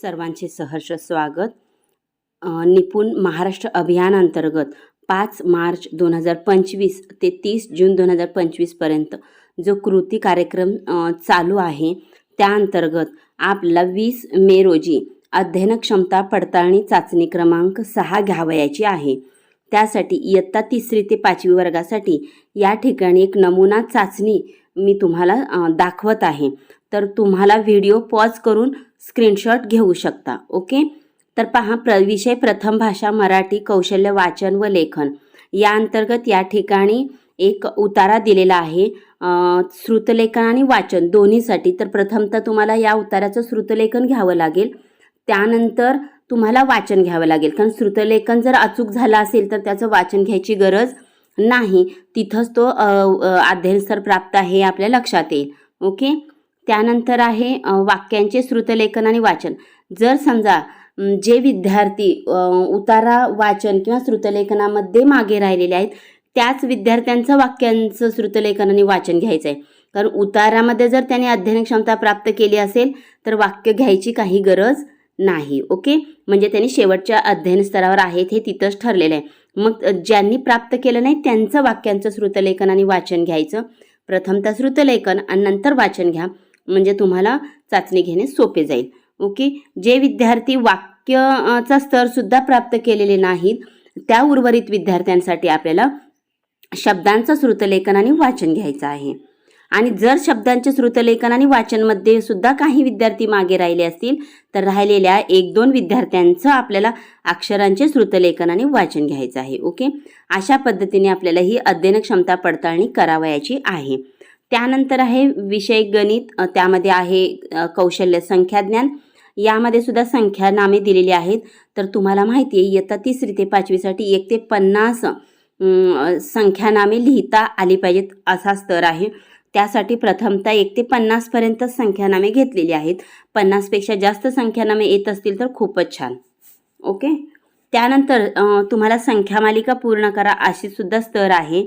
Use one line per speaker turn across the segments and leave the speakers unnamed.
सर्वांचे सहर्ष स्वागत. निपुण महाराष्ट्र अभियानांतर्गत पाच मार्च दोन हजार पंचवीस ते तीस जून दोन हजार पंचवीसपर्यंत जो कृती कार्यक्रम चालू आहे त्या अंतर्गत वीस मे रोजी अध्ययन क्षमता पडताळणी चाचणी क्रमांक सहा घ्यावयाची आहे. त्यासाठी इयत्ता तिसरी ते पाचवी वर्गासाठी या ठिकाणी एक नमुना चाचणी मी तुम्हाला दाखवत आहे. तर तुम्हाला व्हिडिओ पॉज करून स्क्रीनशॉट घेऊ शकता ओके? तर पहा प्र विषय प्रथम भाषा मराठी कौशल्य वाचन व लेखन. या अंतर्गत या ठिकाणी एक उतारा दिलेला आहे श्रुतलेखन आणि वाचन दोन्हीसाठी. तर प्रथमतः तुम्हाला या उताराचं श्रुतलेखन घ्यावं लागेल. त्यानंतर तुम्हाला वाचन घ्यावं लागेल. कारण श्रुतलेखन जर अचूक झालं असेल तर त्याचं वाचन घ्यायची गरज नाही तिथंच तो अ, अध्ययनस्तर प्राप्त आहे हे आपल्या लक्षात येईल. ओके? त्यानंतर आहे वाक्यांचे श्रुतलेखन आणि वाचन. जर समजा जे विद्यार्थी उतारा वाचन किंवा श्रुतलेखनामध्ये मागे राहिलेले आहेत त्याच विद्यार्थ्यांचं वाक्यांचं श्रुतलेखन आणि वाचन घ्यायचं आहे कारण उतारामध्ये जर त्याने अध्ययन क्षमता प्राप्त केली असेल तर वाक्य घ्यायची काही गरज नाही ओके? म्हणजे त्यांनी शेवटच्या अध्ययन स्तरावर आहेत हे तिथंच ठरलेलं आहे. मग ज्यांनी प्राप्त केलं नाही त्यांचं वाक्यांचं श्रुतलेखन आणि वाचन घ्यायचं. प्रथमतः श्रुतलेखन आणि नंतर वाचन घ्या. म्हणजे तुम्हाला चाचणी घेणे सोपे जाईल. ओके? जे विद्यार्थी वाक्यचा स्तरसुद्धा प्राप्त केलेले नाहीत त्या उर्वरित विद्यार्थ्यांसाठी आपल्याला शब्दांचं श्रुतलेखन आणि वाचन घ्यायचं आहे. आणि जर शब्दांचे श्रुतलेखन आणि वाचनमध्ये सुद्धा काही विद्यार्थी मागे राहिले असतील तर राहिलेल्या एक दोन विद्यार्थ्यांचं आपल्याला अक्षरांचे श्रुतलेखन आणि वाचन घ्यायचं आहे ओके? अशा पद्धतीने आपल्याला ही अध्ययन क्षमता पडताळणी करावयाची आहे. त्यानंतर आहे विषय गणित त्यामध्ये आहे कौशल्य संख्याज्ञान. यामध्ये सुद्धा संख्या नामे दिलेली आहेत. तर तुम्हाला माहिती आहे इयत्ता तिसरी ते पाचवीसाठी एक ते पन्नास संख्यानामे लिहिता आली पाहिजेत असा स्तर आहे. त्यासाठी प्रथमतः एक ते पन्नासपर्यंत संख्यानामे घेतलेली आहेत. पन्नासपेक्षा जास्त संख्यानामे येत असतील तर खूपच छान. ओके? त्यानंतर तुम्हाला संख्यामालिका पूर्ण करा अशी सुद्धा स्तर आहे.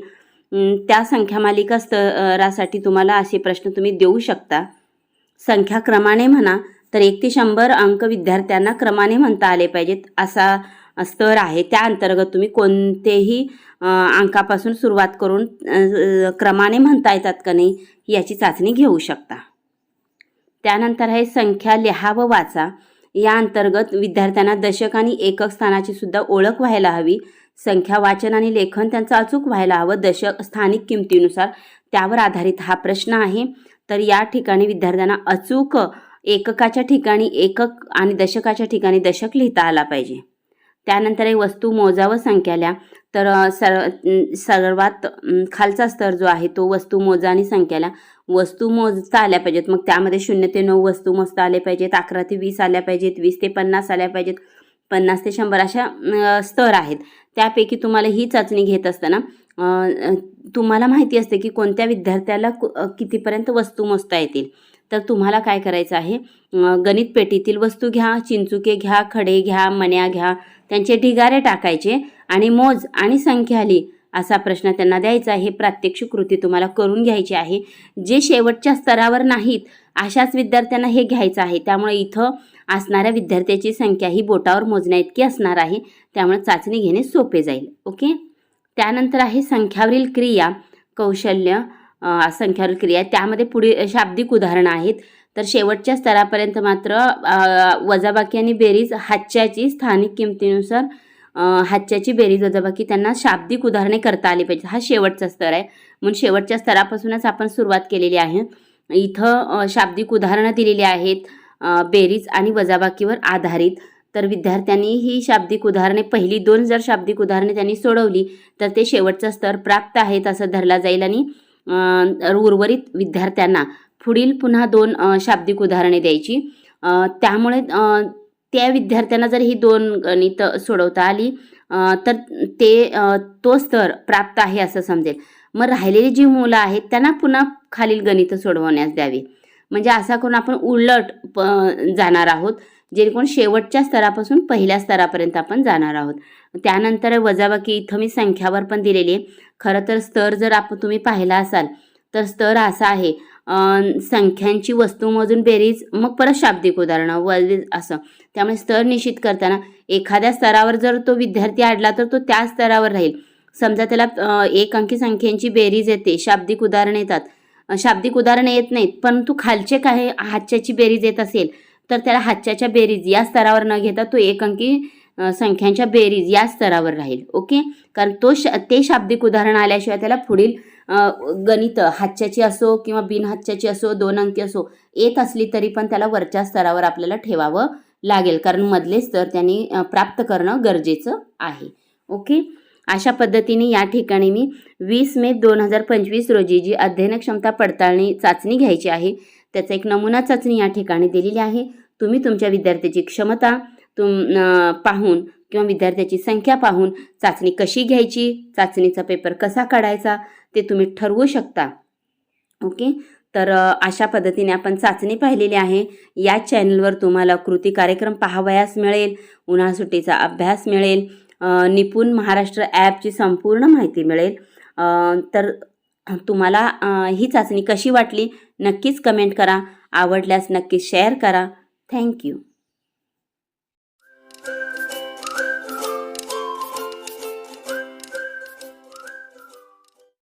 त्या संख्यामालिका स्तरासाठी तुम्हाला असे प्रश्न तुम्ही देऊ शकता. संख्या क्रमाने म्हणा तर एक ते शंभर अंक विद्यार्थ्यांना क्रमाने म्हणता आले पाहिजेत. असा स्तर आहे. त्या अंतर्गत तुम्ही कोणतेही अंकापासून सुरुवात करून क्रमाने म्हणता येतात का नाही याची चाचणी घेऊ शकता. त्यानंतर आहे संख्या लिहा व वाचा. या अंतर्गत विद्यार्थ्यांना दशक आणि एकक स्थानाची सुद्धा ओळख व्हायला हवी. संख्या वाचन आणि लेखन त्यांचं अचूक व्हायला हवं. दशक स्थानिक किमतीनुसार त्यावर आधारित हा प्रश्न आहे. तर या ठिकाणी विद्यार्थ्यांना अचूक एककाच्या ठिकाणी एकक आणि दशकाच्या ठिकाणी दशक लिहिता आला पाहिजे. त्यानंतर एक वस्तू मोजा व संख्याल्या तर सर सर्वात खालचा स्तर जो आहे तो वस्तू मोजा आणि संख्याला. वस्तू मोजता आल्या पाहिजेत. मग त्यामध्ये शून्य ते नऊ वस्तू मोजता आल्या पाहिजेत. अकरा ते वीस आल्या पाहिजेत. वीस ते पन्नास आल्या पाहिजेत. पन्नास ते शंभर अशा स्तर आहेत. त्यापैकी तुम्हाला ही चाचणी घेत असताना तुम्हाला माहिती असते की कोणत्या विद्यार्थ्याला कु- कितीपर्यंत वस्तू मोजता येतील. तर तुम्हाला काय करायचं आहे? गणित पेटीतील वस्तू घ्या चिंचुके घ्या खडे घ्या मण्या घ्या त्यांचे ढिगारे टाकायचे आणि मोज आणि संख्या लिही. असा प्रश्न त्यांना द्यायचा आहे. प्रात्यक्षिक कृती तुम्हाला करून घ्यायची आहे. जे शेवटच्या स्तरावर नाहीत अशाच विद्यार्थ्यांना हे घ्यायचं आहे. त्यामुळे इथं असणाऱ्या विद्यार्थ्याची संख्या ही बोटावर मोजण्या इतकी असणार आहे. त्यामुळे चाचणी घेणे सोपे जाईल. ओके? त्यानंतर आहे संख्यावरील क्रिया कौशल्य अ, क्रिया क्रिया त्यामध्ये पुढील शाब्दिक उदाहरणं आहेत. तर शेवटच्या स्तरापर्यंत मात्र वजाबाकी आणि बेरीज हाच्याची स्थानिक किमतीनुसार हातच्याची हाच्याची बेरीज वजाबाकी त्यांना शाब्दिक उदाहरणे करता आली पाहिजे हा शेवटचा स्तर आहे. म्हणून शेवटच्या स्तरापासूनच आपण सुरुवात केलेली आहे. इथं शाब्दिक उदाहरणं दिलेली आहेत बेरीज आणि वजाबाकीवर आधारित. तर विद्यार्थ्यांनी ही शाब्दिक उदाहरणे पहिली दोन जर शाब्दिक उदाहरणे त्यांनी सोडवली तर ते शेवटचा स्तर प्राप्त आहेत असं धरला जाईल आणि उर्वरित विद्यार्थ्यांना पुढील पुन्हा दोन शाब्दिक उदाहरणे द्यायची. त्यामुळे त्या विद्यार्थ्यांना जर ही दोन गणित सोडवता आली तर ते तो स्तर प्राप्त आहे असं समजेल. मग राहिलेली जी मुलं आहेत त्यांना पुन्हा खालील गणितं सोडवण्यास द्यावी. म्हणजे असा करून आपण उलट प जाणार आहोत. जेणेकरून शेवटच्या स्तरापासून पहिल्या स्तरापर्यंत आपण जाणार आहोत. त्यानंतर वजाबाकी इथं मी संख्यावर पण दिलेली आहे. खरं तर स्तर जर आपण तुम्ही पाहिला असाल तर स्तर असा आहे. संख्यांची संख्यांची वस्तूमोजून बेरीज मग परत शाब्दिक उदाहरणं व असं. त्यामुळे स्तर निश्चित करताना एखाद्या स्तरावर जर तो विद्यार्थी आडला तर तो त्या स्तरावर राहील. समजा त्याला एक अंकी संख्यांची बेरीज येते शाब्दिक उदाहरणं येतात. शाब्दिक उदाहरणं येत नाहीत परंतु खालचे काही हातच्याची बेरीज येत असेल तर त्याला हातच्याच्या बेरीज या स्तरावर न घेता तो एक अंकी संख्यांच्या बेरीज या स्तरावर राहील. ओके? कारण तो श ते शाब्दिक उदाहरण आल्याशिवाय त्याला पुढील गणित हातच्याची असो किंवा बिनहातच्याची असो दोन अंकी असो येत असली तरी पण त्याला वरच्या स्तरावर आपल्याला ठेवावं लागेल. कारण मधले स्तर त्यांनी प्राप्त करणं गरजेचं आहे. ओके? अशा पद्धतीने या ठिकाणी मी वीस मे दोन हजार पंचवीस रोजी जी अध्ययन क्षमता पडताळणी चाचणी घ्यायची आहे त्याचा एक नमुना चाचणी या ठिकाणी दिलेली आहे. तुम्ही तुमच्या विद्यार्थ्याची क्षमता तुम पाहून किंवा विद्यार्थ्याची संख्या पाहून चाचणी कशी घ्यायची चाचणीचा पेपर कसा काढायचा ते तुम्ही ठरवू शकता. ओके? तर अशा पद्धतीने आपण चाचणी पाहिलेली आहे. या चॅनलवर तुम्हाला कृती कार्यक्रम पाहावयास मिळेल उन्हाळा सुट्टीचा अभ्यास मिळेल निपुण महाराष्ट्र ॲपची संपूर्ण माहिती मिळेल. तर तुम्हाला ही चाचणी कशी वाटली? नक्कीच कमेंट करा. आवडल्यास नक्कीच शेअर करा. थँक्यू